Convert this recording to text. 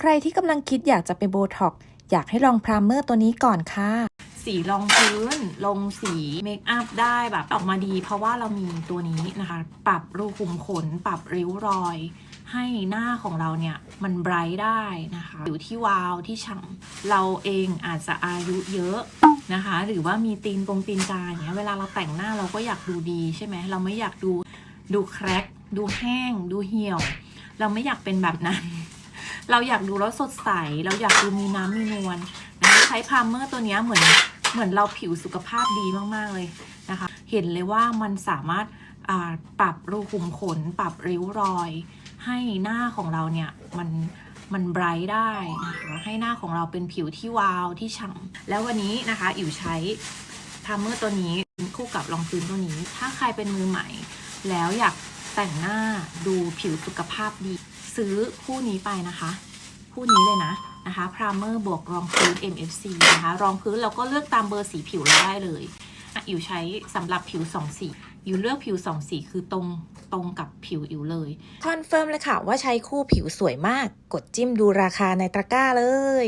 ใครที่กำลังคิดอยากจะไปโบท็อกอยากให้ลองพรามเมอร์ตัวนี้ก่อนค่ะ สีรองพื้น ลงสีเมคอัพได้แบบออกมาดี เพราะว่าเรามีตัวนี้นะคะ ปรับรูขุมขน ปรับริ้วรอย ให้หน้าของเราเนี่ย มันไบรท์ได้นะคะผิวที่วาวที่ฉ่ำเราเองอาจจะอายุเยอะนะคะ หรือว่ามีตีนตรงตีนกาอย่างเงี้ยเวลาเราแต่งหน้าเราก็อยากดูดีใช่ไหมเราไม่อยากดูดูแครกดูแห้ง ดูเหี่ยว เราไม่อยากเป็นแบบนั้น เราอยากดูแล้วสดใส เราอยากดูมีน้ำมีนวลนะคะใช้พามเมอร์ตัวนี้เหมือนเหมือนเราผิวสุขภาพดีมากๆเลยนะคะ เห็นเลยว่ามันสามารถปรับรูขุมขน ปรับริ้วรอย ให้หน้าของเราเนี่ยมันมันไบรท์ได้นะคะให้หน้าของเราเป็นผิวที่วาวที่ฉ่ำแล้ววันนี้นะคะอิ๋วใช้พามเมอร์ตัวนี้คู่กับรองพื้นตัวนี้ ถ้าใครเป็นมือใหม่ แล้วอยาก แต่งหน้าดูผิวสุขภาพดี ซื้อคู่นี้ไปนะคะ คู่นี้เลยนะนะคะพรามเมอร์บวกรองพื้น MFC นะคะรองพื้นเราก็เลือกตามเบอร์สีผิวเราได้เลยอะอิ๋วใช้สำหรับผิวสองสีอิ๋วเลือกผิวสองสีคือตรงตรงกับผิวอิ๋วเลยคอนเฟิร์มเลยค่ะว่าใช้คู่ผิวสวยมาก กดจิ้มดูราคาในตะกร้าเลย